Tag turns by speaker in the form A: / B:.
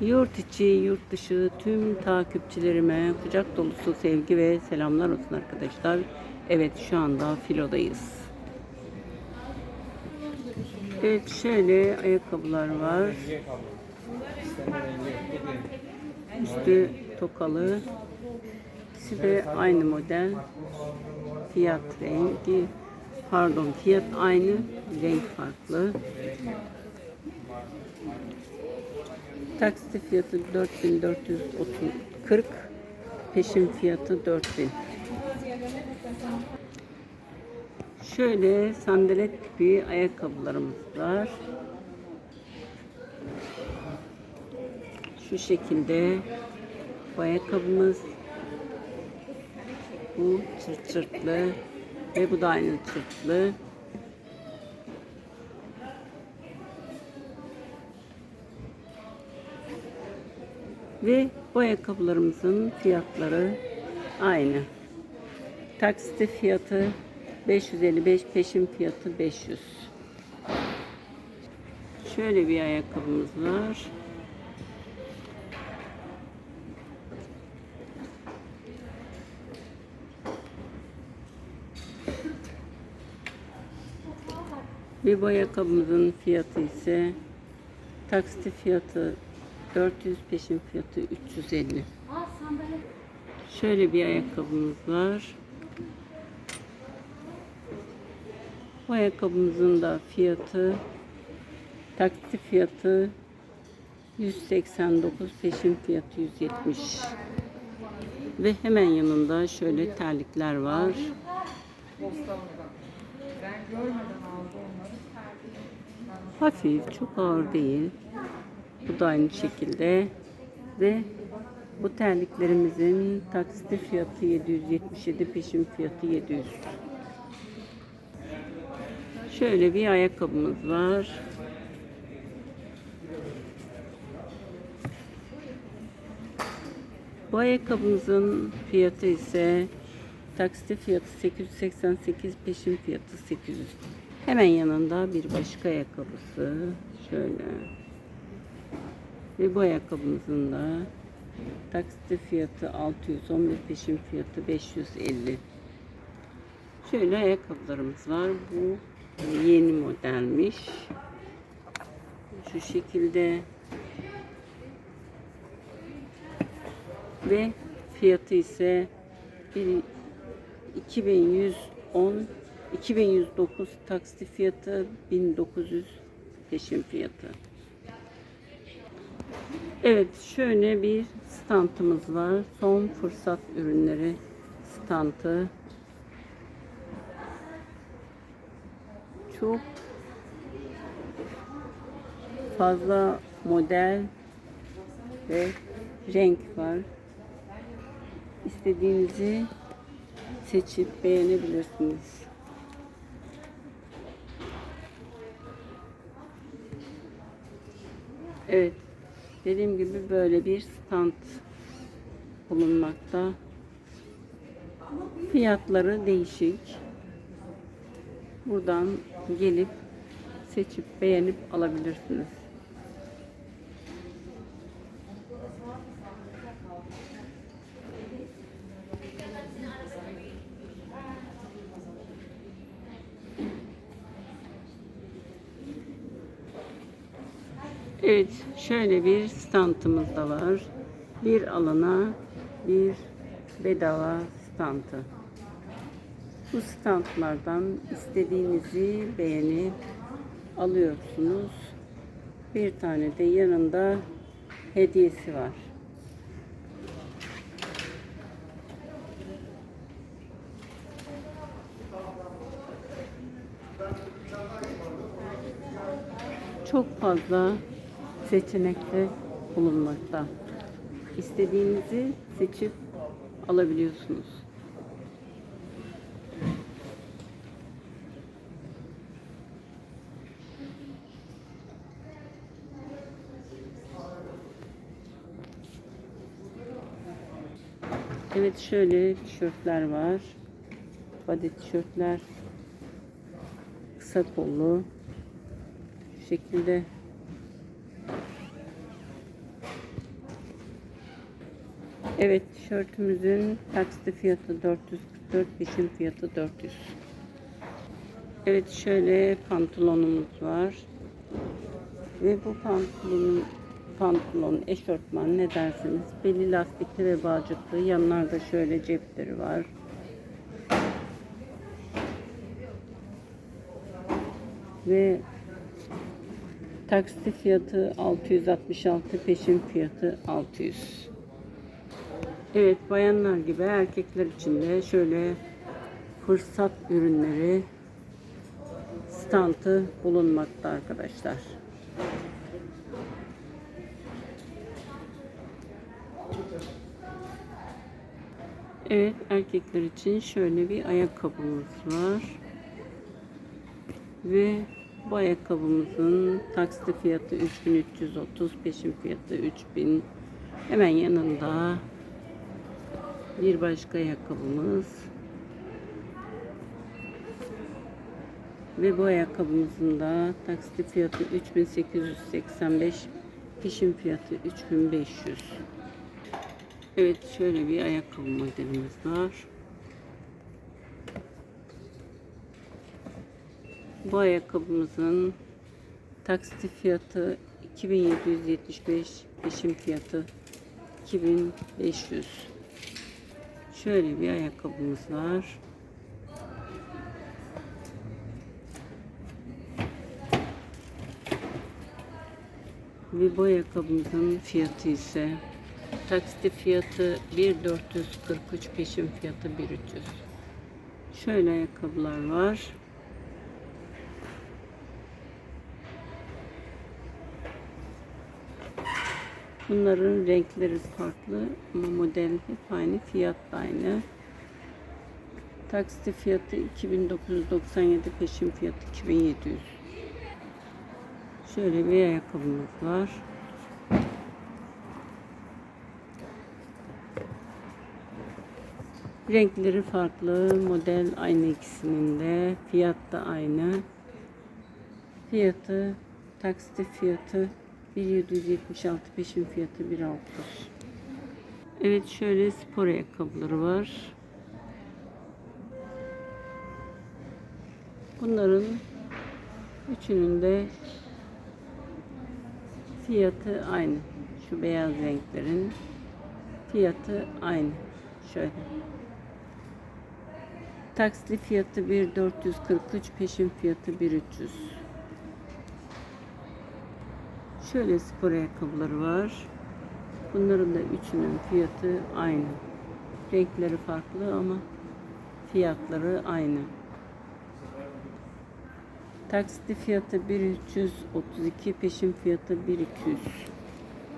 A: Yurt içi, yurt dışı tüm takipçilerime kucak dolusu sevgi ve selamlar olsun arkadaşlar. Evet şu anda filodayız. Evet şöyle ayakkabılar var. Üstü tokalı. İkisi de aynı model. Fiyat rengi. Pardon fiyat aynı. Renk farklı. Taksi fiyatı 4440. Peşin fiyatı 4000. Şöyle sandalet tipi ayakkabılarımız var. Şu şekilde bu ayakkabımız bu çırt çırtlı ve bu da aynı çırtlı. Ve bu ayakkabılarımızın fiyatları aynı. Taksite fiyatı 555, peşin fiyatı 500. Şöyle bir ayakkabımız var. Ve bu ayakkabımızın fiyatı ise taksiti fiyatı 400 peşin fiyatı 350. Şöyle bir ayakkabımız var. Bu ayakkabımızın da fiyatı taksiti fiyatı 189 peşin fiyatı 170. Ve hemen yanında şöyle terlikler var. Hafif, çok ağır değil. Bu da aynı şekilde. Ve bu terliklerimizin taksiti fiyatı 777, peşin fiyatı 700. Şöyle bir ayakkabımız var. Bu ayakkabımızın fiyatı ise taksiti fiyatı 888, peşin fiyatı 800. Hemen yanında bir başka ayakkabısı. Şöyle. Ve bu ayakkabımızın da taksiti fiyatı 611, peşin fiyatı 550. Şöyle ayakkabılarımız var. Bu yeni modelmiş. Şu şekilde ve fiyatı ise bir 2110 2109 taksi fiyatı 1900 peşin fiyatı. Evet şöyle bir standımız var. Son fırsat ürünleri standı. Çok fazla model ve renk var. İstediğinizi seçip beğenebilirsiniz. Evet. Dediğim gibi böyle bir stand bulunmakta. Fiyatları değişik. Buradan gelip seçip beğenip alabilirsiniz. Evet, şöyle bir standımız da var. Bir alana bir bedava standı. Bu standlardan istediğinizi beğenip alıyorsunuz. Bir tane de yanında hediyesi var. Çok fazla seçenekte bulunmakta. İstediğinizi seçip alabiliyorsunuz. Evet şöyle tişörtler var. Body tişörtler. Kısa kollu. Şekilde Evet tişörtümüzün taksitli fiyatı 444, peşin fiyatı 400. Evet şöyle pantolonumuz var. Ve bu pantolonun pantolon, eşortman ne dersiniz? Beli lastikli ve bağcıklı. Yanlarda şöyle cepleri var. Ve taksi fiyatı 666, peşin fiyatı 600. Evet bayanlar gibi erkekler için de şöyle fırsat ürünleri stantı bulunmakta arkadaşlar. Evet erkekler için şöyle bir ayakkabımız var. Ve bu ayakkabımızın taksitli fiyatı 3330, peşin fiyatı 3000. Hemen yanında bir başka ayakkabımız. Ve bu ayakkabımızın da taksitli fiyatı 3885, peşin fiyatı 3500. Evet şöyle bir ayakkabı modelimiz var. Bu ayakkabımızın taksitli fiyatı 2775, peşin fiyatı 2500. Şöyle bir ayakkabımız var. Ve bu ayakkabımızın fiyatı ise taksitli fiyatı 1443 peşin fiyatı 1300. Şöyle ayakkabılar var. Bunların renkleri farklı ama model hep aynı, fiyat da aynı. Taksitli fiyatı 2997, peşin fiyatı 2700. Şöyle bir ayakkabımız var. Renkleri farklı, model aynı ikisinin de, fiyat da aynı. Fiyatı, taksitli fiyatı 1776, peşin fiyatı 1600. Evet şöyle spor ayakkabıları var. Bunların üçünün de fiyatı aynı. Şu beyaz renklerin fiyatı aynı. Şöyle. Taksitli fiyatı 1443, peşin fiyatı 1300. Şöyle spor ayakkabıları var. Bunların da üçünün fiyatı aynı. Renkleri farklı ama fiyatları aynı. Taksitli fiyatı 1332, peşin fiyatı 1200.